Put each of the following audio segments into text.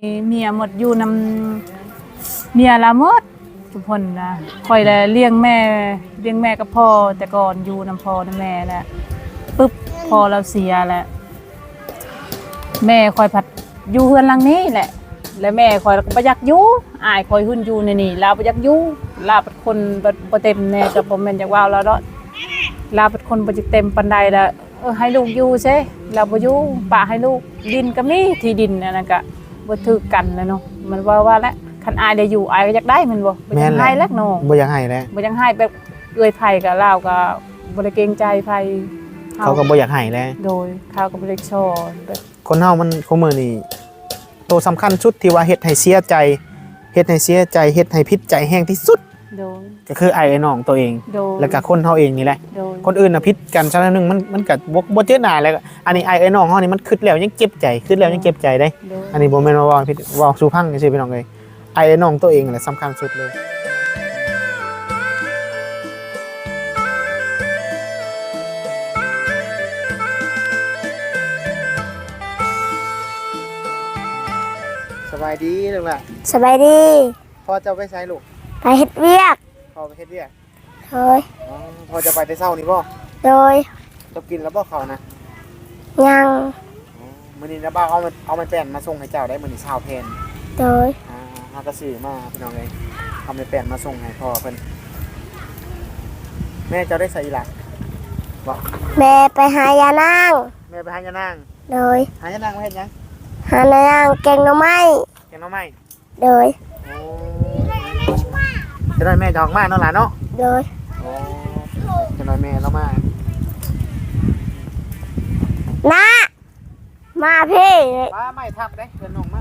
เมียหมดอยู่นำเมียละหมดทุกคนนะคอยแลเลี้ยงแม่เลี้ยงแม่กับพ่อแต่ก่อนอยู่นำพ่อนำแม่แหละปึ๊บพอเราเสียแหละแม่คอยผัดอยู่เฮือนหลังนี้แหละ และแม่คอยก็บ่อยากอยู่อายคอยหุ่นอยู่ในนี่ลาวบ่อยากอยู่ลาเป็นคนบ่บ่เต็มแน่ก็บ่แม่นอยากว่าวแล้วเนาะลาเป็นคนบ่จิเต็มปานใดละเออให้ลูกอยู่ใช่เราบ่อยู่ป่าให้ลูกดินก็มีที่ดินนั่นนะก็ บ่ถือกันนะเนาะมันว่าว่าแล้วคันอายได้อยู่อายก็อยากได้แมันบ่บ่อยากให้แล้วเนาะบ่อยากให้แล้วบ่อยังให้แบบเอื้อยไผกับลาวก็บ่ได้เกรงใจไผเขาก็บ่อยากให้แล้วโดยเขาก็บ่ได้ชอแบบคนเฮามันคุมื้อนี้ตัวสำคัญสุดที่ว่าเฮ็ดให้เสียใจเฮ็ดให้เสียใจเฮ็ดให้พิษใจแห้งที่สุด โดยก็คือไอ้ไอ้น้องตัวเอง โดยแล้วก็คนเฮาเองนี่แหละ โดย คนอื่นน่ะพิษกันชั้นหนึงมันมันก็บ่บ่เจอหน้าแล้วก็อันนี้ไอ้ไอ้น้องเฮานี่มันคิดแล้วยังเจ็บใจคิดแล้วยังเจ็บใจได้โดยอันนี้บ่แม่นว่าเว่าผิดเว่าสู่พังซื่อๆพี่น้องเอ้ยไอ้ไอ้น้องตัวเองนั่นแหละสำคัญสุดเลยสบายดีลูกล่ะสบายดีพ่อเจ้าไปใช้ลูก ไปเฮ็ดเวียกพ่อไปเฮ็ดเวียก โดยอ๋อพ่อจะไปแต่เช้านี่บ่โดยเจะกินแล้วบ่เขาวนะยังอ๋อมื้อนี้นะบ่าวเอามาเอามาแป้นมาส่งให้เจ้าได้มื้อนี้เช้าแพนโดยอ่าเฮาก็ซื้อมาพี่น้องเอ้ยเอามาแป้นมาส่งให้พ่อเพิ่นแม่เจ้าได้ใส่อีหล่ะบ่แม่ไปหายานางแม่ไปหายานางโดยหายานางมาเฮ็ดหยังหานางแกงหน่อไม้แกงหน่อไม้โดยโอ้จะได้แม่จะออกมาเนาะหล่ะเนาะโดยโอ้ จะได้แม่เรามานะมาพี่ป้าไม่ทับเด้เพิ่นน้องมา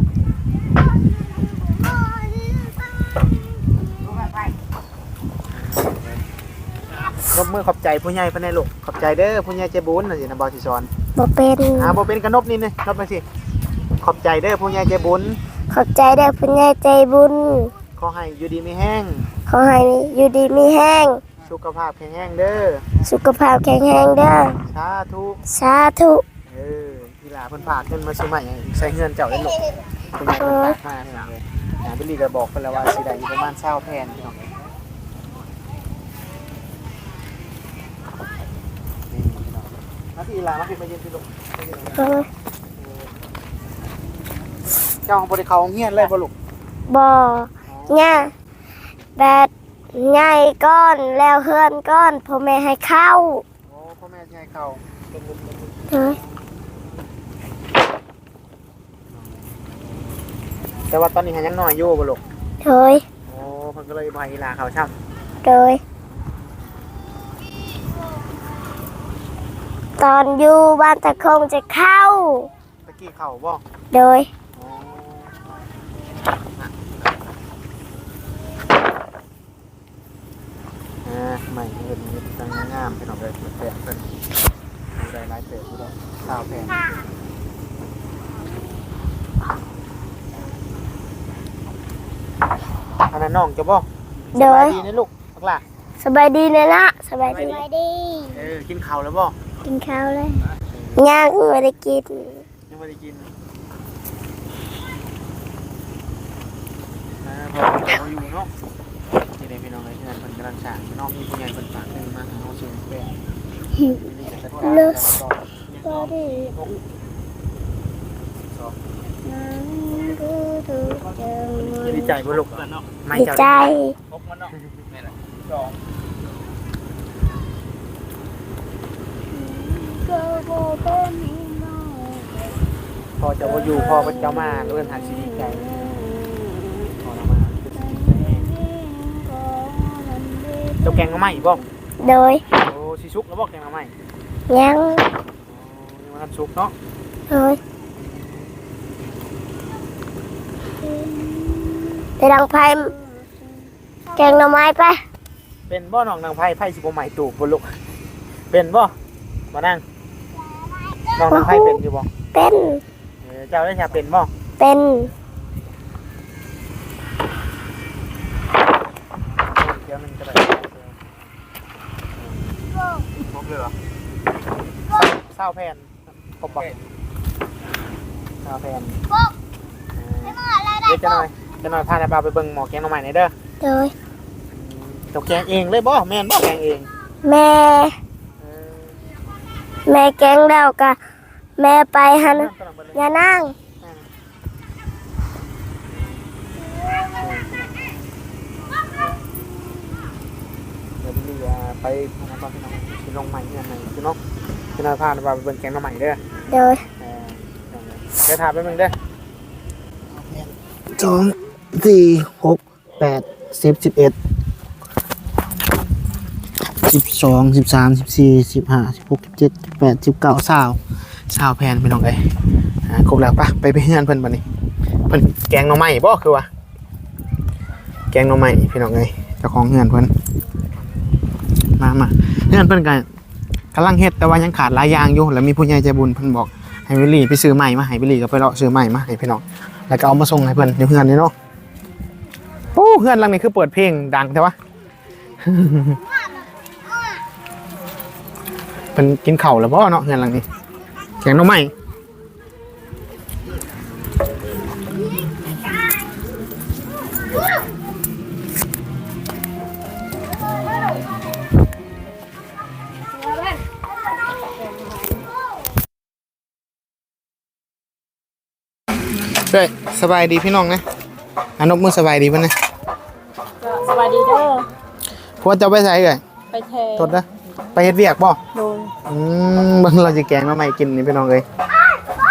ลบมือขอบใจผู้ใหญ่เพิ่นได้ลูกขอบใจเด้อผู้ใหญ่ใจบุญน่ะสินะบ่สิสอนบ่เป็นอ่าบ่เป็นกระนบนี่นี่นบมาสิขอบใจเด้อผู้ใหญ่ใจบุญ ขอบใจเด้อผู้ใหญ่ใจบุญ ขอให้อยู่ดีมีแห้ง ขอให้อยู่ดีมีแห้ง สุขภาพแข็งแรงเด้อ สุขภาพแข็งแรงเด้อ สาธุ สาธุเออทีหลาเพิ่นฝากเงินมาซื้อใหม่ใส่เงินเจ้าได้ลูกผู้ใหญ่เพิ่นฝากมาพี่น้องเลยอ่าบิลลี่ก็บอกเพิ่นแล้วว่าสิได้อยู่ประมาณ20แผ่นพี่น้องเอ้ยนี่พี่น้องมาพี่หลามาพี่มายืนพี่ลูกโดยเจ้าของบ่ได้เข้าโรงเรียนเลยบ่ลูกบ่ย่าแบบ ใหญ่ก้อนแล้วเฮือนก้อนพ่อแม่ให้เข้าโอ้พ่อแม่สิให้เข้าโดยแต่ว่าตอนนี้ยังน้อยอยู่บ่ลูกโดยโอ้เพิ่นก็เลยบ่ให้อีหลาเข้าช่ำโดยตอนอยู่บ้านตะคงจะเข้าตะกี้เข้าบ่โดย อ๋ออ่าใหม่เงินเงินตังงามๆพี่น้องเอ้ยเปิดแปะเพิ่นดูได้หลายเติบอยู่ดอกข้าวแพงอันนั้นน้องจะบ่โดยสบาดีนะลูกพักล่ะสบายดีเลยนะสบายดีเออกินข้าวแล้วบ่กินข้าวเลยย่างไม่ได้กินยังไม่ได้กินอ่าพอเราอยู่เนาะนี่เด็กพี่น้องเลยที่นั่นเพิ่นกำลังฉากน้องมีผู้ใหญ่เพิ่นฝากเงินมาให้เอาส่งแป้งนี่จะจัดกา รแล้วก็ก็ดีดีใจบ่ลูกไม่ดีเจ้าใจพอจะบ่อยู่พอเพิ่นเจ้ามาเอิ้นหาสิดีใจพอเรามาเจ้าแกงมาใหม่บ่โดยโอ้สิชุกแล้วบ่แกงมาใหม่ ยังยังมาทันชุกเนาะโดยไปดังไพ่แกงหน่อไม้ไปเป็นบ่น้องนางไผ่ไผ่สิบ่ใหม่ตูบบ่ลูกเป็นบ่มานั่งน้องนางไผ่เป็นอยู่บ่เป็นเออเจ้าได้ชาเป็นบ่เป็นเดี๋ยวมันจะได้ครบเลยเหรอ เศร้าแผ่นครบบ่เศร้าแผ่นเออเดี๋ยวจะหน่อยจะหน่อยพาในบ่าวไปเบิ่งหมอแกงหน่อไม้หน่อยเด้อโดยเจ้าแกงเองเลยบ่แม่นบ่แกงเองแม่ เออแม่แกงแล้วก็แม่ไปหันอย่านั่งเดี๋ยวพี่อ่าไปพาในบ่าวไปน้องไปลงใหม่เนี่ยไหนพี่น้องจะ หน่อยพาในบ่าวไปเบิ่งแกงหน่อไม้เด้อโดยเออเดี๋ยวถามไปมึงเด้อสองสี่หกแปดสิบสิบเอ็ดสิบสองสิบสามสิบสี่สิบห้าสิบหกสิบเจ็ดสิบแปดสิบเก้าสาวสาวแพนพี่น้องเอ้ยอ่าครบแล้วปะไปไปเฮือนเพิ่นบัดนี้เพิ่นแกงหน่อไม้บ่คือว่าแกงหน่อไม้พี่น้องเอ้ยเจ้าของเฮือนเพิ่นมามาเฮือนเพิ่นก็ กำลังเฮ็ดแต่ว่ายังขาดหลายอย่างอยู่แล้วมีผู้ใหญ่ใจบุญเพิ่นบอกให้วิลลี่ไปซื้อใหม่มาให้วิลลี่ก็ไปเลาะซื้อใหม่มาให้พี่น้องแล้วก็เอามาส่งให้เพิ่นเดี๋ยวเฮือนนี่เนาะโอ้เพื่อนหลังนี้คือเปิดเพลงดังแต่ว่าเพิ่นกินข้าวแล้วบ่เนาะเฮือนหลังนี้แข่งน้อไม้ เฮ้ยสบายดีพี่น้องนะอานบมือสบายดีป่ะนะสวัสดีเด้อพวกเจ้าไปใส่เลยไปแททดนะไปเฮ็ดเวียกบ่โดยอืมเบิ่งเราจะแกงหน่อไม้กินนี่พี่น้องเอ้ย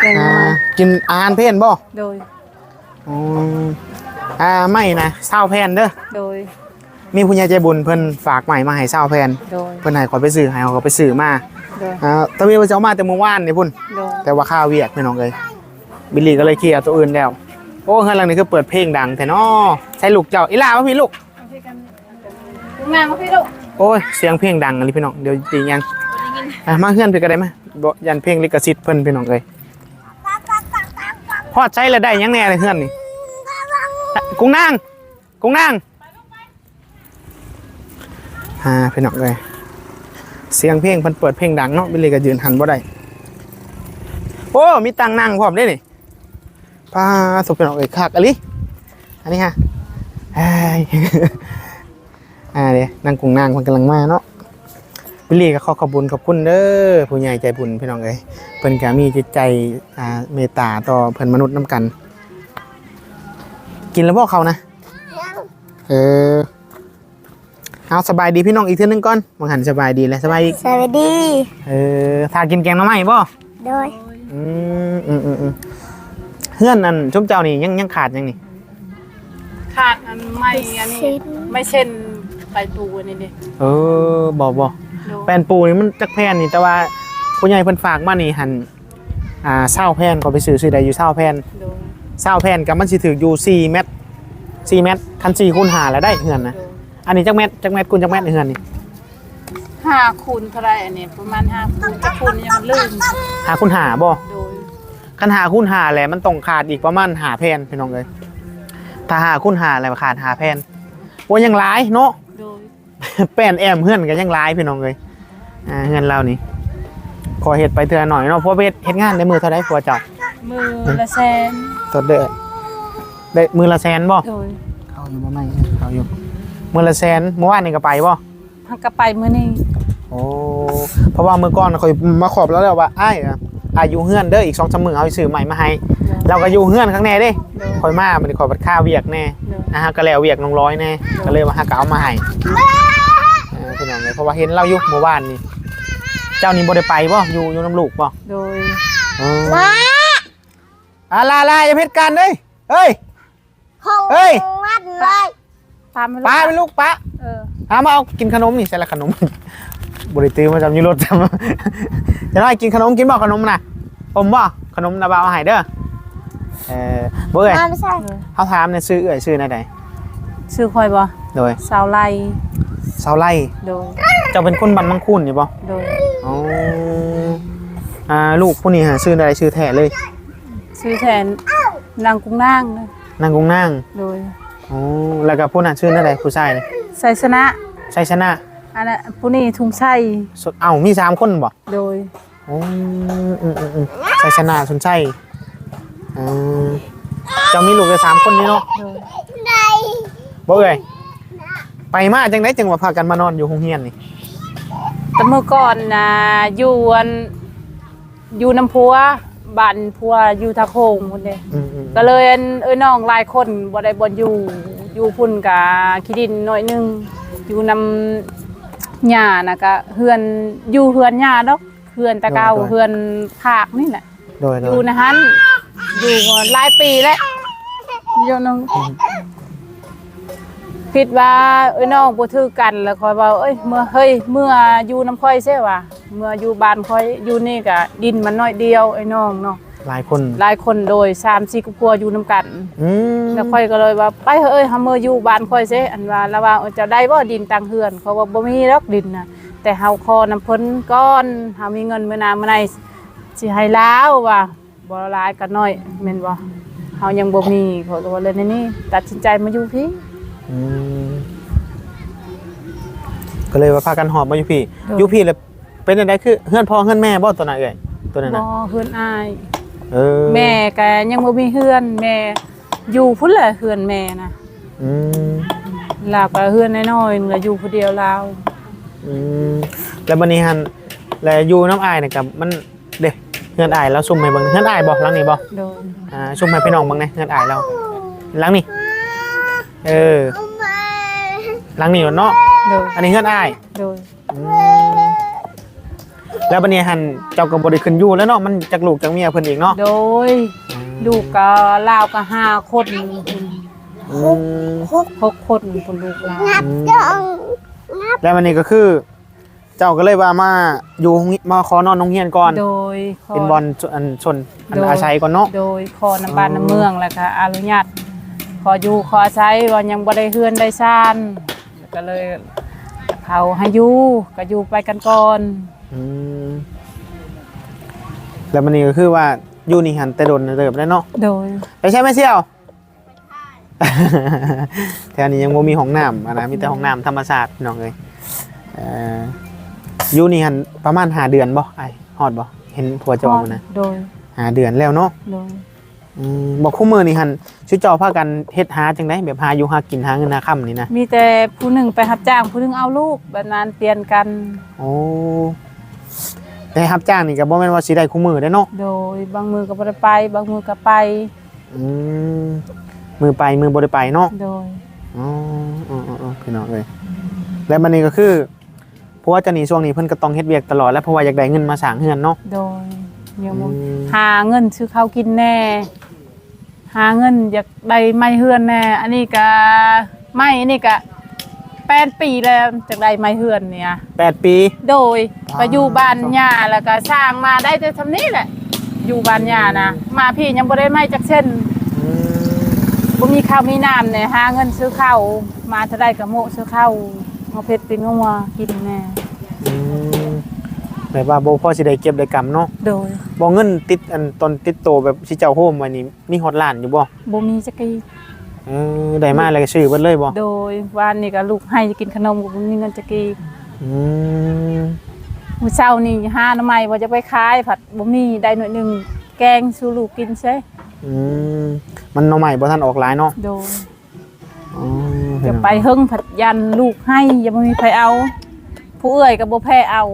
แกงอ่ามากินอาหารเพลนบ่โดยอืมอ่าไม่นะเศร้าแพนเด้อโดยมีผู้ใหญ่ใจบุญเพิ่นฝากใหม่มาให้เศร้าแพนโดยเพิ่นให้ขอยไปซื้อให้เขาก็ไปซื้อมาโดยอ่าตะวีว่าจะเอามาแต่เมื่อวานนี่พุ่น โดยแต่ว่าข้าวเวียกพี่น้องเอ้ย บิลลี่ก็เลยเคลียร์ตัวอื่นแล้ว โอ้เฮือนหลังนี้คือเปิดเพลงดังแต่น้อใช่ลูกเจ้าอีหล่ามาพี่ลูก งานมาพี่ลูกโอ้ยเสียงเพลงดังอะไรพี่น้องเดี๋ยวตียังอะมาเฮือนพี่ก็ได้ไหมบ่ยันเพลงลิขสิทธิ์เพิ่นพี่น้องเอ้ยพอดใช้แล้วได้ยังแน่เลยเฮือนนี่อะกุ้งนางกุ้งนางอ่าพี่น้องเอ้ยเสียงเพลงเพิ่นเปิดเพลงดังเนาะบิลลี่ก็ยืนหันบ่ได้โอ้มีตังนั่งพร้อมได้นี่ ป้าสุกพี่น้องเอ้ยคักอะลิอันนี้ฮะเอ้ยอ่าเดี๋ยวนั่งกุ้งนางเพิ่นกำลังมาเนาะบิลลี่ก็ขอขอบคุญขอบคุณเด้อผู้ใหญ่ใจบุญพี่น้องเอ้ยเพิ่นก็มีจิตใจอ่าเมตตาต่อเพิ่นมนุษย์นํกัน กินแล้วบอกเขานะเออเอาสบายดีพี่น้องอีกเทื่อนึงก่อนบางหันสบายดีแล้วสบายอีกสวัสดี เออถ้ากินแกงหน้ำไม้บ่โดย อืมอืมอืมอืม เพื่อนนั่นชุบเจ้านี่ยังยังขาดยังนี่ขาดอันไม่อันนี้ไม่เช่นไปปูอันนี้ดิเออบอกบอกโดยแปลนปูนี่มันจักแพนนี่แต่ว่าผู้ใหญ่เพิ่นฝากมานี่หันอ่าเศร้าแพนก็ไปซื้อซื้อได้อยู่เศร้าแพนโดยเศร้าแพนกับมันสิถืออยู่4เมตร4เมตรคัน4คูณ5แล้วได้เฮือนนะโดยอันนี้จักเมตรจักเมตรคูณจักเมตรเฮือนนี่ห้าคูณเท่าไรอันนี้ประมาณห้าคูณจะคูณยังมันลื่น5คูณ5บ่โดย คัน5คูณ5แหละมันต้องขาดอีกประมาณ5แผ่นพี่น้องเอ้ยถ้า5คูณ5แล้วขาด5แผ่นโอ้ยังหลายเนาะโดยแป้นแอมเฮือนก็ยังหลายพี่น้องเอ้ยอ่าเฮือนเรานี่ขอเฮ็ดไปเทื่อหน่อยเนาะเพราะว่าเฮ็ดเฮ็ดงานได้มือเท่าใดผัวเจ้ามือละแสนสดเด้อได้มือละแสนบ่โดยเขาอยู่บ่ไม่เขาอยู่มือละแสนเมื่อวานนี่ก็ไปบ่หักกระไปมื้อนี้โอ้เพราะว่ามื้อก่อนข่อยมาขอบแล้วแล้วว่าอ้ายอะ อายุเฮือนเด้ออีก2-3มื้อเอาไปซื้อใหม่มาให้ เราก็อยู่เฮือนข้างแน่เด้โดยข่อยมามันขอยบัดค่าเวียกแน่โดยนะฮะก็แล้วเวียกน้องร้อยแน่ก็เลยว่าหากเอามาให้เออพี่น้องเลยเพราะว่าเห็นเราอยู่เมื่อวานนี่เจ้านี่บ่ได้ไปบ่อยู่อยู่น้ำลูกบ่โดยเอออ่าลาลาอย่าเพชรกันเด้ยเฮ้ยห้องเฮ้ยวัดเลยตามไม่ป้าเป็นลูกป้าเออหามาเอากินขนมนี่ใส่ละขนม บริตื้อมาจำอยูรถจำจะได้กินขนมกินบ่ขนมนะผมบ่ขนมนะบ่าวเอาให้เด้อเออบ่เอ้ยมาไม่ใช่เขาถามเนี่ยซื้อเอ้ยซื้อไหนใดชื่อคอยบ่โดยสาวไลเสาไล่โดยเจ้าเป็นคนบันมังคุนอยู่บ่โดยอ๋ออ่าลูกผู้นี้หาชื่ออะไรชื่อแท้เลยชื่อแทนนางกุ้งนางนะนางกงนางโดยอ๋อแล้วก็ผู้นั้นชื่ออะไรผู้ชายเลยไซสนะ ชัยชนะ อันนั้นผู้นี้ทุงไส้สุดเอ้ามีสามคนบ่โดยอ๋ออืมอืมอืมชัยชนะสุนชัยอืมเจ้ามีลูกได้สามคนนี่เนาะโดยบ่เอ้ยไปมาจังได๋จังว่าพากันมานอนอยู่โรงเรียนนี่แต่เมื่อก่อนนะอยู่อันอยู่น้ำพัวบ้านพัวอยู่ทาโคงพุ่นเด้ อืมอืมก็เลยอันเอ้ยน้องหลายคนบ่ได้บ่อยู่อยู่พุ่นกะขี้ดินน้อยหนึงอยู่นำ หญ้าน่ะก็เฮือนอยู่เฮือนหญ้าดอกเฮือนตะเกาเฮือนภาคนี่แหละโดยโดอยู่ยนะฮันอยู่มาหลายปีแล้วเดี๋ยวน้องคิดว่าเอ้ยน้องบ่ถือกันแล้วคอยว่าเอ้ยเมื่อเฮ้ยเมื่ออยู่น้ำค่อยใช่ว่ะเมื่ออยู่บ้านค่อยอยู่นี่ก็ดินมันน้อยเดียวไอ้น้องเนาะ หลายคนหลายคนโดย3 4ครอบครัวอยู่นํกันอืมแล้วค่อยก็เลยว่าไปเถอะเอ้ยเฮาเมื่ออยู่บ้านค่อยเซ่อันว่าแล้วว่าเออจะได้บ่ดินตังเฮือน เขาว่าบ่มีดอกดินน่ะแต่เฮาขอน้ำเพิ่นก่อนเฮามีเงินมื้อหน้ามื้อไหนสิให้ลาวว่าบ่หลายก็น้อยแม่นบ่เฮายังบ่มีเขาเลยว่าเลยนี่ตัดสินใจมาอยู่พี่อืมก็เลยว่าพากันหอบมาอยู่พี่เออออยู่พี่แล้วเป็นจังไดคือเฮือนพ่อเฮือนแม่บ่ตัวนั้นเอ้ยตัวนั้นบ่น่ะเฮือนอาย เออแม่ก็ยังบ่มีเฮือน แม่อยู่พุ่นแหละเฮือนแม่นะอืมลาวก็เฮือนน้อยๆนึงแล้วอยู่ผู้เดียวลาวอืมแล้วบัดนี้หันแล้วอยู่น้ำอายนี่กับมันเด้เฮือนอายแล้วซุ่มให้เบิ่งเฮือนอายบ่หลังนี้บ่โดยอ่าซุ่มให้พี่น้องเบิ่งแหน่เฮือนอายเราหลังนี้เออหลังนี้เนาะโดยอันนี้เฮือนอายโดยอืม แล้วบัดนี้หันเจ้าก็บ่ได้ขึ้นอยู่แล้วเนาะมันจักลูกจักเมียเพิ่นอีกเนาะโดยลูกก็ลาวก็ห้าคนอืมหกคนคนลูกลาวแล้ววันนี้ก็คือ เจ้าก็เลยว่ามาอยู่โรงเรียนมาขอนอนโรงเรียนก่อน โดยขเป็นบอลชนอันชนอันโดย อาศัยก่อนเนาะโดยขอน้ำบ้านน้ำเมืองแล้วก็อนุญาตขออยู่ขอใช้ว่ายังบ่ได้เฮือนได้ซ่านก็เลยเขาให้อยู่ก็อยู่ไปกันก่อน อืมแล้ววันนี้ก็คือว่าอยู่นี่หันแต่โดนเติบได้เนาะโดย ไปใช่ไหมเสี่ยว แถวนี้ยังบ่มีห้องน้ำอะนะมีแต่ห้องน้ำธรรมชาติพี่น้องเลยเอ่ออยู่นี่หันประมาณหาเดือนบ่ไอฮอดบ่เห็นผัวเจ้าบ่นะโดย หาเดือนแล้วเนาะโดย อืมบอกคู่มือนี่หันชุดเจ้าพากันเฮ็ดหาจังไดแบบหาอยู่หากินหาเงินหาค่ำนี่นะมีแต่ผู้หนึ่งไปรับจ้างผู้หนึ่งเอาลูกแบบนั้นเปลี่ยนกัน โอ้ แต่รับจ้างนี่ก็บ่แม่นว่าสิได้คู่มือได้เนาะโดยบางมือก็บ่ได้ไป บางมือก็ไป อืมมือไปมือบ่ได้ไปเนาะโดย อ๋ออ๋ออ๋ออ๋อพี่น้องเอ้ยแล้วมันนี่ก็คือเพราะว่าเจะนี่ช่วงนี้เพิ่นก็ต้องเฮ็ดเวียกตลอดแล้วเพราะว่าอยากได้เงินมาสร้างเฮือนเนาะ โดยยังบ่อืม หาเงินซื้อข้าวกินแน่ หาเงินอยากได้ไม้เฮือนแน่ อันนี้ก็ไม้อันนี้ก็ แปดปีแล้วจากได้ไม้เฮือนเนี่ย แปดปี โดยว้าวไปอยู่บ้านย่าแล้วก็สร้างมาได้แต่ทำนี้แหละ อยู่บ้านย่านะมาพี่ยังบ่ได้ไม้จักเส้นอืมบ่มีข้าวมีน้ำเนี่ยหาเงินซื้อข้าวมาเท่าได้กับโมะซื้อข้าวเอาเพชรเป็นงัวกินแน่อืมแบบว่าบ่พอสิได้เก็บได้กำเนาะโดยบ่เงินติดอันตอนติดโตแบบสิเจ้าโฮมไว้นี่มีฮอดล้านอยู่บ่บ่มีจักรี เออได้มาแล้วก็ซื้อเบิดเลยบ่โดยวันนี้ก็ลูกให้กินขนมก็บ่มีเงินจักรีอืมมื้อเช้านี่หาหน่อไม้ว่าจะไปขายผัดบ่มีได้หน่อยหนึงแกงสู่ลูกกินใช่อืมมันหน่อใหม่บ่ทันออกหลายเนาะโดยอ๋อจะไปเฮิงผัดยันลูกให้ยังบ่มีใครเอา ผู้เอื้อยก็บ่แพ้เอา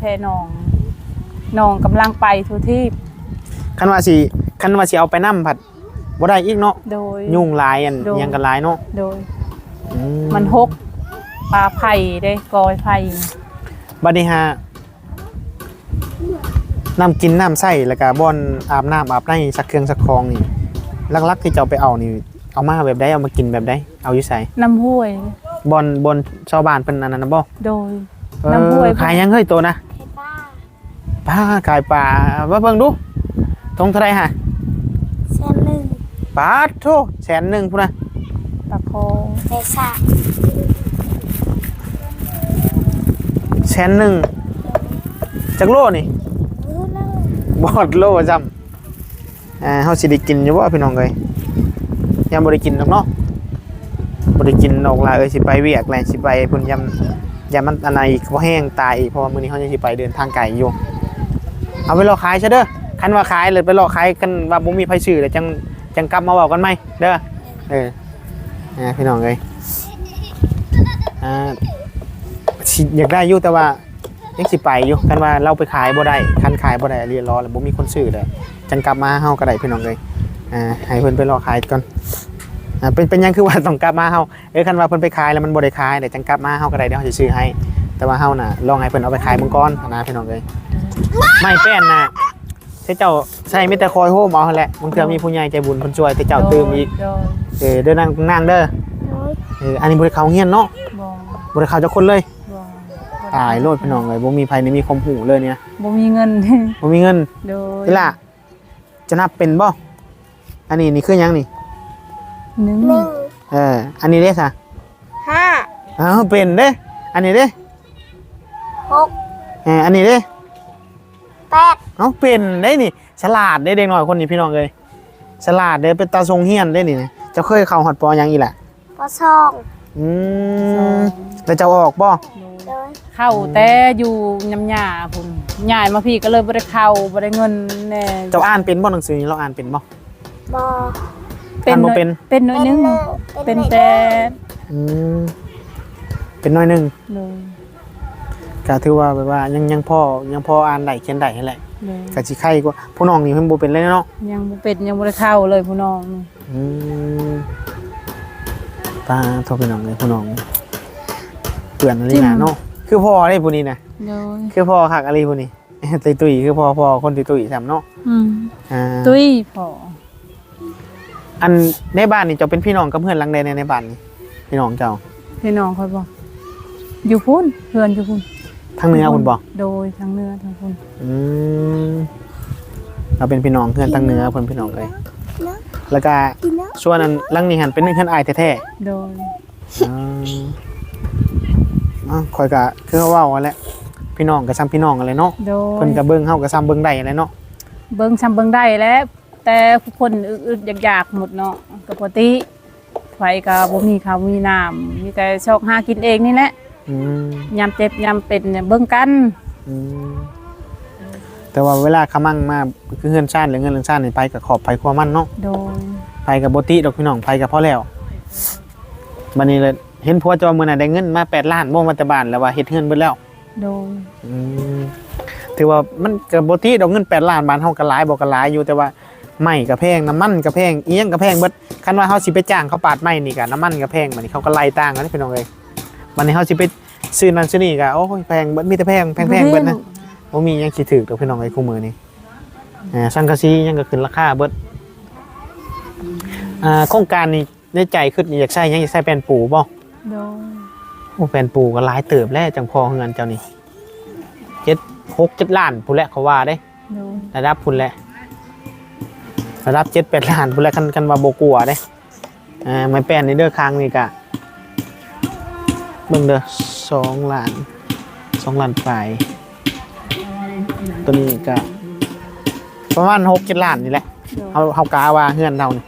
แพ้น้องน้องกำลังไปทุกที่ คันว่าสิคันว่าสิเอาไปนำผัด บ่ได้อีกเนาะโดย ยุ่งหลายอันโดนอิหยังกันหลายเนาะโดย อืมันหกปลาไผ่ได้กอยไผ่บัดนี้ฮะน้ำกินน้ำใส่แล้วก็บ่อนอาบน้ำอาบในสักเครื่องสักครองนี่ลักๆที่จะเอาไปเอานี่เอามาแบบใดเอามากินแบบใดเอาอยู่ไสน้ำห้วย บ่อนบ่อนชาวบ้านเพิ่นอันนั้นนะบ่โดย เออน้ำห้วยขายยังเฮ้ยโตนะป้าขายปลาว่าเบิ่งดูทงเท่าไหร่ฮะ เส้นหนึ่ง ปาดโทแสนหนึงพุ่นน่ะปลาคอเปสะแสนหนึงจักโลนี่รู้แล้วบอดโลจำอ่าเฮาสิได้กินอยู่บ่พี่น้องเอ้ยยังบ่ได้กินดอกเนาะบ่ได้กินดอกล่ะเอ้ยสิไปเวียกแหละสิไปพุ่นยำยำมันอันไหนอีกบ่แห้งตายอีกเพราะว่ามื้อนี้เฮายังสิไปเดินทางไกลอยู่เอาไปรอขายซะเด้อคันว่าขายเลยไปรอขายกันว่าบ่มีไผซื้อแล้วจัง จังกลับมาบอกกันไหมเด้อเอออ่าพี่น้องเลยอ่าสิอยากได้อยู่แต่ว่ายังสิไปอยู่กันว่าเราไปขายบ่ได้คันขายบ่ได้เรียนรอแล้วบ่มีคนซื้อเลยจังกลับมาเฮาก็ได้พี่น้องเลยอ่าให้เพิ่นไปรอขายก่อนอ่าเป็นเป็นยังคือว่าต้องกลับมาเฮาเออคันว่าเพิ่นไปขายแล้วมันบ่ได้ขายเดี๋ยวจังกลับมาเฮาก็ได้เดี๋ยวเฮาสิซื้อให้ แต่ว่าเฮาน่ะลองให้เพิ่นเอาไปขายเบิ่งก่อนนะพี่น้องเลยไม่แป้นน่ะ เจ้าใช้มีแต่คอยโฮมเอาหั่นแหละบางเทื่อมีผู้ใหญ่ใจบุญเพิ่นช่วยแต่เจ้าตื่มอีกโดยเออเดินนั่งนั่งเด้อโดยเอออันนี้บริเขาเฮียนเนาะบ่บริเขาจะคนเลยบ่ตายโลดพี่น้องเลยบ่มีภัยในมีความหูเลยเนี่ยบ่มีเงิน บ่มีเงินโดยเวลาจะนับเป็นบ่อันนี้นี่คือหยังนี่ หนึ่งหนึ่งเอออันนี้เด้ซะห้าอ้าวเป็นเด้ อันนี้เด้หกเอออันนี้เด้ แปดเอ้าเป็นได้นี่ฉลาดได้เด็กน้อยคนนี้พี่น้องเลยฉลาดเด้เป็นตาทรงเฮียนได้นี่นะเจะเคยเข้าฮอดปอหยังอีแหละปสองอืมแล้วเจะออกบ่โดยเข้าแต่อยู่ยำหญ้าพุ่นย้ายมาพี่ก็เลยบ่ได้เข้าบ่ได้เงินแน่เจ้าอ่านเป็นบ่หนังสือนี้เราอ่านเป็นบ่บออ่านบ่เป็นเป็นน้อยหนึง เป็นแต่อืมเป็นน้อยหนึงโดย ก็ถือว่าแบบว่ายังยังพ่อยังพ่ออ่านได้เขียนได้นั่นแหละโดยก็สิไข่กว่าผู้น้องนี่เพิ่นบ่เป็นเลยเนาะยังบ่เป็นยังบ่ได้เข้าเลยผู้น้องนี่อืมตาโทรไปน้องเลยผู้น้องเปื่อนอะไรนะเนาะคือพ่อได้ผู้นี้นะโดยคือพ่อคักอะไรผู้นี้ตุยตุยๆคือพ่อพ่อคนตุยตุยๆซ้ำเนาะอืมอ่าตุ้ยพออันในบ้านนี่เจ้าเป็นพี่น้องกับเพื่อนหลังใดในในบ้านนี่พี่น้องเจ้าพี่น้องค่อยบอกอยู่พุ่นเพื่อนอยู่พุ่น ทางเหนือคุณบอกโดยทางเหนือทางพุ่นอืมเราเป็นพี่น้องเพื่อนทางเหนือเพื่อนพี่น้องเลยนะแล้วก็กินนะส่วนอันหลังนี่หันเป็นเพื่อนอายแท้ๆโดยอ่าอ่าคอยกะคือเขาเว่าแหละพี่น้องกับซ้ำพี่น้องอะไรเนาะโดยเพิ่นกับเบิ้งเฮากับซ้ำเบิ้งได้อะไรเนาะเบิ่งชำเบิ่งได้แหล้ว แต่ผู้คนอึดๆอยากๆหมดเนาะก็ปกติไฟก็บ่มีข้าวมีน้ำมีแต่ชอกหากินเองนี่แหละ อืมยามเจ็บยามเป็นเนี่ยเบิ่งกันอืมแต่ว่าเวลาขมั่งมาคือเฮือนชาติหรือเงินเรือนชาตินี่ไปกับขอบไปครัวมันเนาะโดยไปกับโบติดอกพี่น้องไปกับพ่อแล้วบัดนี้เลยเห็นผัวจอมื้อน่ะได้เงินมา8ล้านบ่มาแต่บ้านแล้วว่าเฮ็ดเฮือนเบิดแล้ว โดยอืมถือว่ามันก็บ่ติดอกเงิน8ล้านบาทเฮาก็หลายบ่ก็หลายอยู่แต่ว่าไม้ก็แพงน้ำมันก็แพงอีหยังก็แพงเบิดคันว่าเฮาสิไปจ้างเขาปาดไม้นี่ก็น้ำมันก็แพงบัดนี้เขาก็ไล่ต่างกันเด้อพี่น้องเอ้ย บัดนี้เฮาสิไปซื้อนั่นซื้อนี่ก็โอ้ยแพงเบิดมีแต่แพงแพงแพงเบิดนะบ่มีหยังสิถูกดอกพี่น้องเอ้ยคู่มือนี้อ่าสังกะสีหยังก็ขึ้นราคาเบิดอ่าโครงการนี้ในใจคิดอยากใช้หยังอยากใช้แผ่นปูบ่โดยโอ้แผ่นปูก็หลายเติบแล้วจังพอเงินเจ้านี่เจ็ดหกเจ็ดล้านพุ่นแหละเขาว่าได้ โดยระดับพุ่นแหละระดับเจ็ดแปดล้านพุ่นแหละคันคันว่าโบกลัวได้อ่าไม้แป้นในเด้อค้างนี่กะ เบิ่งเด้อสองล้านสองล้านปลายตัวนี้กะประมาณหกเจ็ดล้านนี่แหละโดยเขาเขากาว่าเฮือนเรานี่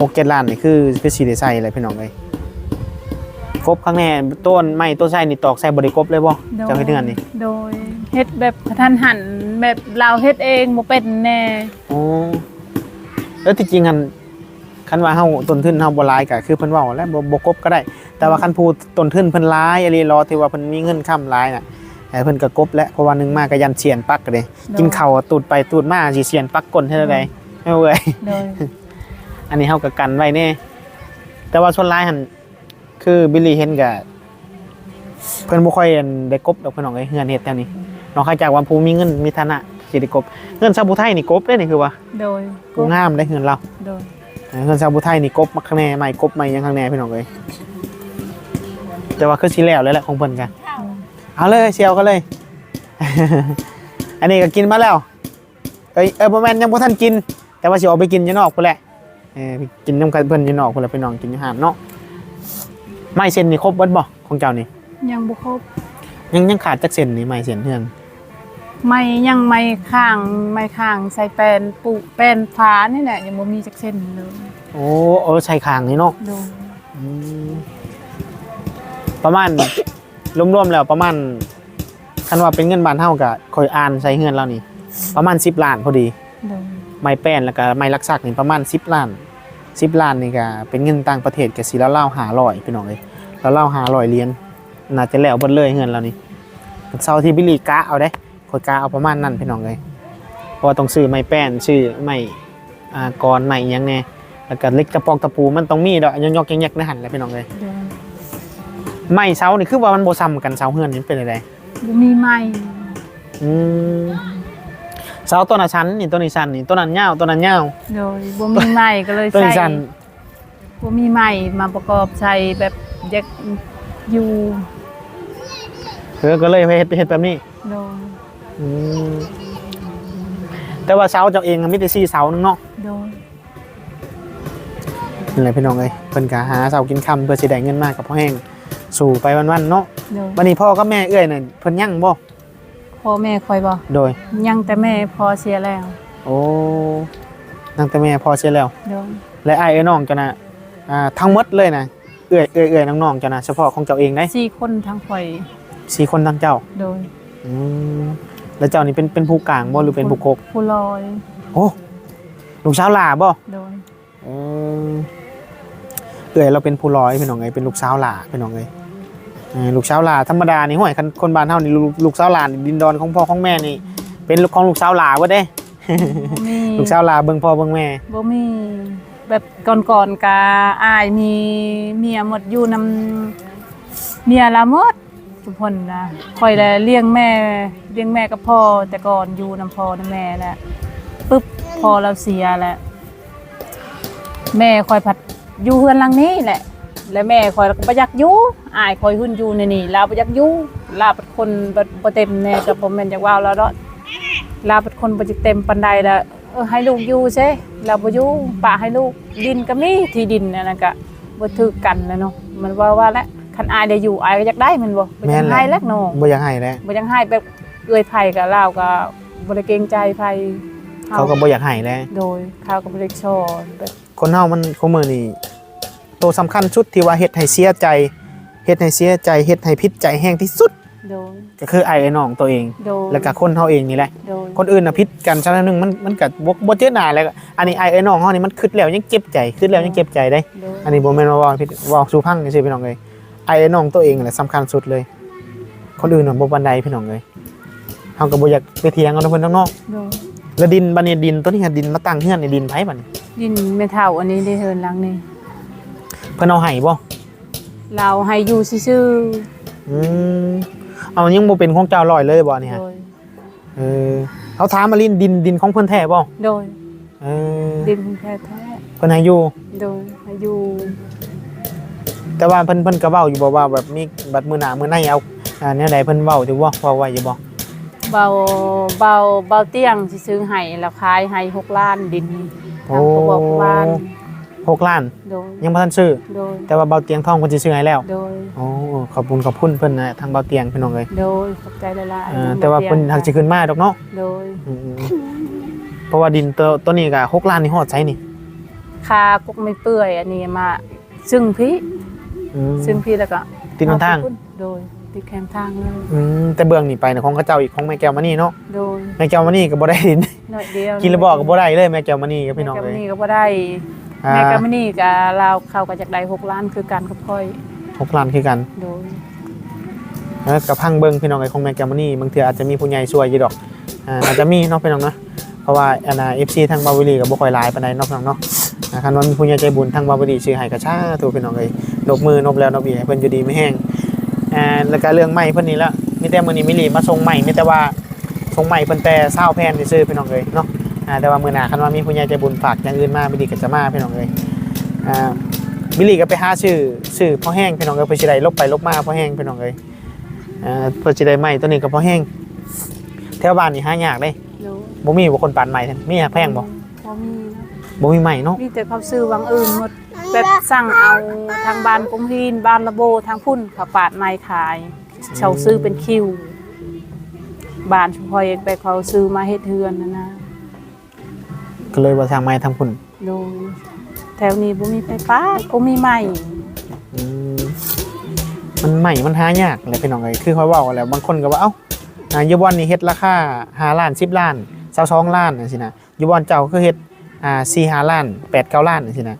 หกเจ็ดล้านนี่คือคือสีได้ใส่เลยพี่น้องเลยกบข้างแน่ต้นไม้ต้นไส้นี่ตอกใส่บริกบเลยบ่เจ้าเฮ็ดเฮือนนี่โดยเฮ็ดแบบกระทันหันแบบเราเฮ็ดเองบ่เป็นแน่โอ้แล้วที่จริงอัน คันว่าเฮาต้นทุนเฮาบ่หลายก็คือเพิ่นเว้าแล้วบ่บ่กบก็ได้ แต่ว่าคันผู้ต้นทุนเพิ่นหลายอะไรรอที่ว่าเพิ่นมีเงินค้ำหลายน่ะให้เพิ่นก็กบแล้วเพราะว่าหนึงมาก็ยันเสียนปักก็เด้กินข้าวตูดไปตูดมาสิเสียนปักก้นเฮ็ดได้ไม่เว้ยโดยอันนี้เฮาก็กันไว้แน่แต่ว่าส่วนหลายหั่นคือบิลลี่เห็นก็เพิ่นบ่ค่อยอันได้กบดอกเพิ่นน้องเอ้ยเฮือนเฮ็ดแนวนี้นอกจากว่าผู้มีเงินมีฐานะสิได้กบเงินชาวผู้ไทยนี่กบเด้นี่คือว่าโดยกูงามได้เฮือนเราโดย เฮือนชาวผู้ไทยนี่กบมาข้างในใหม่กบใหม่ยังข้างในพี่น้องเอ้ยแต่ว่าคือสิแล้วแล้วแหละของเพิ่นกันเอาเลยเชียวก็เลย อันนี้ก็กินมาแล้ว เอ้ยเออบ่แม่นยังบ่ทันกิน แต่ว่าสิออกไปกินอยู่นอกพุ่นแหละเออไปกินน้ำกันเพิ่นอยู่นอกพุ่นแหละพี่น้องกินอยู่ห้านเนาะไม้เส้นนี่ครบเบิดบ่ของเจ้านี่ยังบ่ครบยังยังขาดจักเส้นนี่ไม้เส้นเฮือน ไม่ยังไม่ข้างไม่ข้างใส่แป้นปุแป้นฝานี่แหละยังบ่มีจักเส้นเลยโอ้เออใส่คางนี่เนาะโดยอืมประมาณ รวมๆแล้วประมาณคันว่าเป็นเงินบาทเท่ากับคอยอ่านใส่เงินเรานี่ ประมาณสิบล้านพอดีโดยบไม้แป้นแล้วก็ไม้ลักซักนี่ประมาณ10ล้าน10ล้านนี่ก็เป็นเงินต่างประเทศก็สิละลาว500พี่น้องเอ้ยละลาว500เหรียญน่าจะแล้วเบิดเลยเงินเรานี่เซาที่บิลลี่กะเอาเด้ คอยกะเอาประมาณนั้นพี่น้องเอ้ยเพราะว่าต้องซื้อไม้แป้นซื้อไม้อ่ากรไม้หยังแน่แล้วก็เหล็กกระปอกตะปูมันต้องมีดอกยอกๆแยกๆในหั่นแหละพี่น้องเอ้ยโดยไม้เสานี่คือว่ามันบ่ซ้ำกันเสาเฮือนนี่เป็นไดบ่มีไม้อืมเสาต้นละชั้นนี่ต้นนี้ชั้นนี่ต้นนั้นยาวต้นนั้นยาวโดยบ่มีไม้ก็เลยต้นใช้นี้ชั้นบ่มีไม้มาประกอบใช้แบบแยกอยู่เออก็เลยไปเฮ็ดไปเฮ็ดแบบนี้โดย อืมแต่ว่าเสาเจ้าเองอะมีแต่4เสานึงเนาะโดยนั่นแหละพี่น้องเอ้ยเพิ่นก็หาเสากินค่ำเพื่อสิได้เงินมากับพ่อแห้งสู่ไปวันๆเนาะโดยวันนี้พ่อกับแม่เอื้อยน่ะเพิ่นยังบ่พ่อแม่คอยบ่โดย ยังแต่แม่พอเสียแล้วโอ้ตั้งแต่แม่พ่อเสียแล้ว โดยและอ้ายเอ้ยน้องเจ้าน่ะอ่าทั้งหมดเลยนะเอื้อยเอื้อยเอื้อยน้องๆเจ้าน่ะเฉพาะของเจ้าเองได้สี่คนทั้งข่อยสี่คนทั้งเจ้า โดย อืม แล้วเจ้านี่เป็นเป็นผู้กลางบ่หรือเป็นผู้กกผู้ลอยโอ้ลูกสาวหลาบ่โดยอืมเอื้อยเราเป็นผู้ร้อยพี่น้องเอ้ยเป็นลูกสาวหลาพี่น้องเอ้ยเออลูกสาวหลาธรรมดานี่ห้วยคันคนบ้านเฮานี่ลูกลูกสาวหลานี่ดินดอนของพ่อของแม่นี่ เป็นลูกของลูกสาวหลาเบ่เด้บ่มีลูกสาวหลาเบิ่งพ่อเบิ่งแม่ บ่มี แบบก่อนๆกะอายมีเมียหมดอยู่นำเมียละหมด ทุกคนนะคอยได้เลี้ยงแม่เลี้ยงแม่กับพ่อ แต่ก่อนอยู่นำพ่อนำแม่แหละปึ๊บพอเราเสียแหละแม่คอยผัดอยู่เฮือนหลังนี้แหละ และแม่คอยก็บ่อยากยู่อายคอยหุ่นอยู่ในนี่ลาวบ่อยากยู่ลาเป็นคนบ่บ่เต็มแน่ก็บ่แม่นจักว่าวแล้วดอกลาเป็นคนบ่จะเต็มปานใดแล้วเออให้ลูกอยู่ใช่ลาวบ่อยู่ปะให้ลูกดินก็มีที่ดินนั่นน่ะก็บ่ถือกันนะเนาะมันว่าว่าแล้ว คันอายได้อยู่อายก็อยากได้แมันบ่บ่อยากให้แล้วน้องบ่อยากให้แล้วบ่อยังให้แบบเอื้อยไผ่กับลาวก็บ่ได้เกรงใจไผ่เขาก็บ่อยากให้แล้วโดยเขาก็บ่ได้ชอบแบบคนเฮามันคุมื้อนี่ตัวสำคัญสุดที่ว่าเฮ็ดให้เสียใจเฮ็ดให้เสียใจเฮ็ดให้ผิดใจแห้งที่สุด โดยก็คือไอ้ไอ้น้องตัวเอง โดยแล้วก็คนเฮาเองนี่แหละ โดยคนอื่นน่ะพิษกันชั้นหนึงมันมันก็บ่บ่เจอหน้าแล้วก็อันนี้ไอ้ไอ้น้องเฮานี่มันคิดแล้วยังเจ็บใจคิดแล้วยังเจ็บใจได้ โดยอันนี้บ่แม่นว่าเว้าผิดเว้าสู่พังซื่อๆพี่น้องเอ้ย ไอ้ไอ้น้องตัวเองแหละสำคัญสุดเลย คนอื่นน่ะบ่ปานใดพี่น้องเอ้ยเฮาก็บ่อยากไปเถียงกันเพิ่นทั้งนอกโดยแล้วดินบัดนี้ดินตัวนี้หาดินมาตั้งเฮือนในดินไผบัดนี้ดินแม่เฒ่าอันนี้ได้เฮินหลังนี่เพิ่นเอาให้บ่เราให้อยู่ซื่ออืมเอายังบ่เป็นของเจ้าลอยเลยบ่นี่ๆฮะโดยเออเขาถามมาลินดินดินของเพิ่นแท้บ่โดยเออดินแท้เพิ่นให้อยู่ ๆโดยให้อยู่ แต่ว่าเพิ่นเพิ่นก็เว้าอยู่บ่ว่าแบบมีบัดมื้อหน้ามื้อในเอาอ่าแนวใดเพิ่นเว้าอยู่บ่เว้าไว้อยู่บ่เบาเบาเบาเตียงสิซื้อให้แล้วขายให้6ล้านดินทางเขาบอกบ้านหกล้าน โดยยังบ่ทันซื้อ โดยแต่ว่าเบาเตียงทองเพิ่นสิซื้อให้แล้วโดยโอ้ขอบคุณขอบคุณเพิ่นนะทางเบาเตียงพี่น้องเอ้ยโดยขอบใจหลายเออแต่ว่าเพิ่นหักสิขึ้นมาดอกเนาะโดยอืมเพราะว่าดินตัวตัวนี้ก็หกล้านนี่ฮอดไสนี่คากกไม่เปื่อยอันนี้มาซึ่งพี่อืม ซึ่งพี่แล้วก็ติดหนทางเอไปพุ่นโดยติดแคมทางเลยอืมแต่เบื้องนี่ไปน่ะของเขาเจ้าอีกของแม่แก้วมานี่เนาะโดยแม่แก้วมานี่ก็บ่ได้ดินหน่อยเดียวกินแล้วบอกก็บ่ได้เลยแม่แก้วมานี่กับพี่น้องแม่เลกำยนี่ก็บ่ได้อ่าแม่กำนี่ก็ลาวเข้าก็จากได้หกล้านคือกันกับค่อยหกล้านคือกันโดยแล้วกับพังเบิ่งพี่น้องไอ้ของแม่แก้วมานี่บางเทื่ออาจจะมีผู้ใหญ่ช่วยอยู่ดอกอ่าอาจจะมีเนาะพี่น้องเนาะเพราะว่าอันน่ะ FC ทางบาวิลีก็บ่ค่อยหลายปานใดเนาะพี่น้องเนาะอ่าคันว่ามีผู้ใหญ่ใจบุญทางบาวิลีชื่อให้ก็ชาถูกพี่น้องเอ้ย นบมือนบแล้วนบอีกให้เพิ่นอยู่ดีไม่แห้งอ่าแล้วก็เรื่องใหม่เพิ่นนี่ละมีแต่มื้อนี้มิลีมาส่งใหม่มีแต่ว่าส่งใหม่เพิ่นแต่20แผ่นซื่อๆพี่น้องเอ้ยเนาะอ่าแต่ว่ามื้อหน้าคันว่ามีผู้ใหญ่ใจบุญฝากอย่างอื่นมามิลีก็จะมาพี่น้องเอ้ยอ่าบิลลี่ก็ไปหาชื่อชื่อพ่อแห้งพี่น้องเอ้ยเพื่อสิได้ลบไปลบมาพ่อแห้งพี่น้องเอ้ยอ่าเพื่อสิได้ใหม่ตัวนี้ก็พ่อแห้งแถวบ้านนี่หายากเด้โดยบ่มีบ่คนปานใหม่ซั่นมีหาแพงบ่บ่มีนะบ่มีใหม่เนาะมีแต่เขาซื้อวังอื่นหมด แบบสั่งเอาทางบ้านกงฮีนบ้านระโบทางพุ่นเขาปาดไม้ขายเช่าซื้อเป็นคิวบ้านชุพอยเองไปเขาซื้อมาเฮ็ดเฮือนนะนะก็เลยว่าทางใหม่ทางพุ่นโดยแถวนี้บ่มีไฟฟ้าบ่มีไม้อืมมันใหม่มันหายากแหละพี่น้องเอ้ยคือเขาเว้าแล้วบางคนก็ว่าเอ้าอ่าอยู่บ่อนนี่เฮ็ดราคา5ล้าน10ล้าน22ล้านจังซี่นะอยู่บอนเจ้าคือเฮ็ดอ่า4 5ล้าน8 9ล้านจังซี่นะ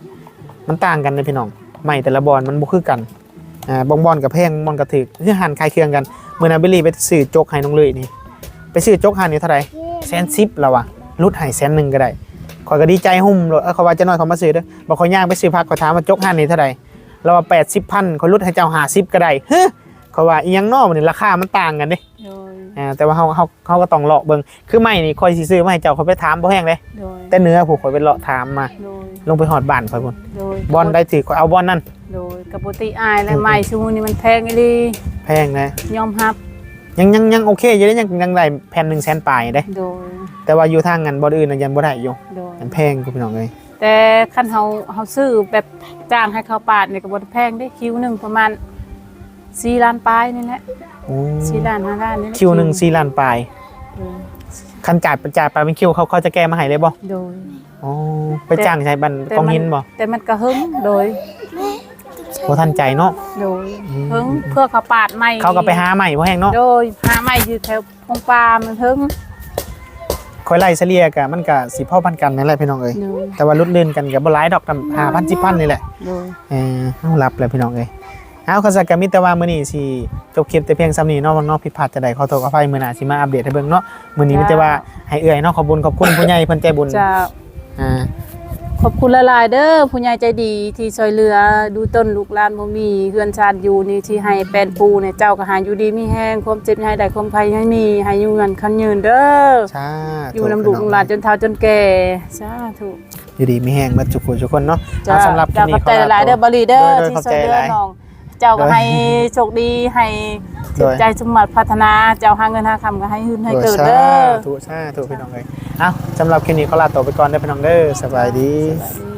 มันต่างกันเลยพี่น้องไม้แต่ละบอนมันบ่คือกันอ่าบางบอนกับแพงบอนกับถึกคือหันคลายเครื่องกันเมื้อนั้นบิลลี่ไปซื้อโจกให้น้องเลยนี่ไปซื้อโจกหันนี่เท่าไหร่แสนสิบแล้ววะลดให้แสนหนึ่งก็ได้ข่อยก็ดีใจหุ่มเลยเออเขาว่าจะน้อยเขามาซื้อเด้อบ่ข่อยย่างไปซื้อผักเขาถามว่าจกหันนี่เท่าไหร่เราว่า80,000เขาลดให้เจ้า50ก็ได้เฮ้เขาว่าอียังนอมันนี่ราคามันต่างกันเด้ อ่าแต่ว่าเขาเขาเขาก็ต้องเลาะเบิ่งคือไม่นี่คอยสิซื้อมาให้เจ้าเขาไปถามบ่แห้งเลยโดยแต่เนื้อผูกคอยไปเลาะถามมา โดยลงไปหอดบ้านคอยพุ่นโดยบอลได้ถือคอยเอาบอลนั่นโดยกับปกติอายและไม้ชูนี่มันแพงอีหลีแพงนะยอมรับยังยังยังโอเคอยู่ได้ยังยังได้แผ่นหนึ่งแสนปลายเด้ โดยแต่ว่าอยู่ทางงานบอลอื่นน่ะยังบ่ได้อยู่โดยมันแพงกูพี่น้องเลยแต่คันเฮาเฮาซื้อแบบจ้างให้เขาปาดนี่ก็บ่ได้แพงเด้คิวหนึงประมาณ 4ล้านปลายนี่แหละโอ้4ล้าน5ล้านนี่แหละคิวหนึ่งสี่ล้านปลายโดยคันจ่ายจ่ายไปเป็นคิวเขาเขาจะแก้มาให้เลยบ่โดย อ๋อไปจ้างใช้บันกองหินบ่แต่มันก็หึงโดย บ่ทันใจเนาะ โดยหึงเพื่อเขาปาดไม้เขาก็ไปหาใหม่บ่แห้งเนาะโดยหาไม้อยู่แถวพงปลามันหึงคอยไล่เฉลี่ยกะมันก็สิพอพันกันนั่นแหละพี่น้องเอ้ยโดยแต่ว่าลดเลื่อนกันก็บ่หลายดอกทำ5,000 10,000นี่แหละโดยเออเอารับเลยพี่น้องเอ้ย เอาขอสักกะมิแต่ว่ามื้อนี้สิจบคลิปแต่เพียงซ้ำนี้เนาะบางเนาะผิดพลาดจะได้ขอโทษขออภัยมื้อหน้าสิมาอัปเดตให้เบิ่งเนาะมื้อนี้มีแต่ว่าให้เอื้อยเนาะขอบคุญขอบคุณผู้ใหญ่เพิ่นใจบุญจะอ่าขอบคุณหลายๆเด้อผู้ใหญ่ใจดีที่ช่วยเหลือดูต้นลูกหลานบ่มีเฮือนชาติอยู่นี่ที่ให้แปลนปูเนี่ยเจ้าก็หาอยู่ดีมีแห้งความเจ็บให้ได้ความภัยให้มีให้อยู่เงินคันยืนเด้อสาธุอยู่นำลูกนำหลานจนเฒ่าจนแก่สาธุอยู่ดีมีแห้งเบิดทุกคนทุกคนเนาะจ้าเอาสำหรับเจ้าคขลิอบปใจนี้หลายๆเด้อบริเด้อโดยที่ขอบช่วยเหลืใจหอลายน้อง เจ้าก็ให้โชคดีให้จิตใจสมบัติพัฒนา เจ้าหาเงินหาคำก็ให้หืนให้เกิดเด้อถูกใช่ถูกพี่น้องเลยเอาสำหรับคลิปนี้ขอลาตัวไปก่อนเด้อพี่น้องเด้อสบายดีสวัสดี